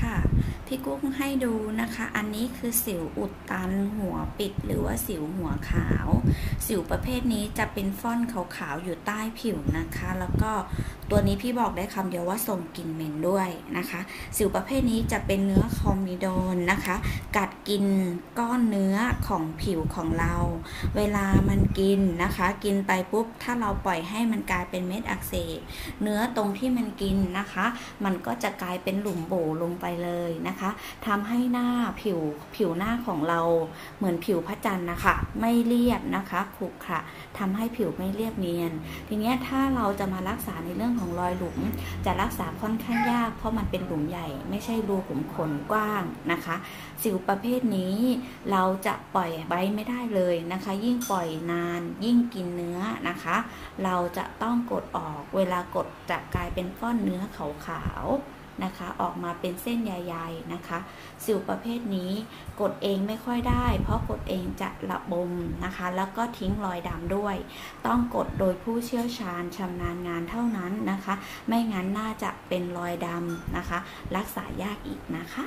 ค่ะ พี่กุ้งให้ดูนะคะ อันนี้คือสิวอุดตันหัวปิดหรือว่าสิวหัวขาว สิวประเภทนี้จะเป็นฟ่อนขาวๆอยู่ใต้ผิวนะคะ แล้วก็ตัวนี้พี่บอกได้คำเดียวว่าส่งกลิ่นเหม็นด้วยนะคะ สิวประเภทนี้จะเป็นเนื้อคอมมิโดนนะคะ กัดกินก้อนเนื้อของผิวของเรา เวลามันกินนะคะ กินไปปุ๊บ ถ้าเราปล่อยให้มันกลายเป็นเม็ดอักเสบเนื้อตรงที่มันกินนะคะ มันก็จะกลายเป็นหลุมโบลงไปไปเลยนะคะทำให้หน้าผิวผิวหน้าของเราเหมือนผิวพระจันทร์นะคะ ไม่เรียบนะคะขรุขระทำให้ผิวไม่เรียบเนียน ทีนี้ถ้าเราจะมารักษาในเรื่องของรอยหลุม จะรักษาค่อนข้างยาก เพราะมันเป็นหลุมใหญ่ ไม่ใช่รูขุมขนกว้างนะคะ สิวประเภทนี้เราจะปล่อยไว้ไม่ได้เลยนะคะ ยิ่งปล่อยนาน ยิ่งกินเนื้อนะคะ เราจะต้องกดออกเวลากดจะกลายเป็นก้อนเนื้อขาวๆ นะคะ ออกมาเป็นเส้นใยๆนะคะ สิวประเภทนี้กดเองไม่ค่อยได้ เพราะกดเองจะระบมนะคะ แล้วก็ทิ้งรอยดำด้วย ต้องกดโดยผู้เชี่ยวชาญชำนาญงานเท่านั้นนะคะ ไม่งั้นน่าจะเป็นรอยดำนะคะ รักษายากอีกนะคะ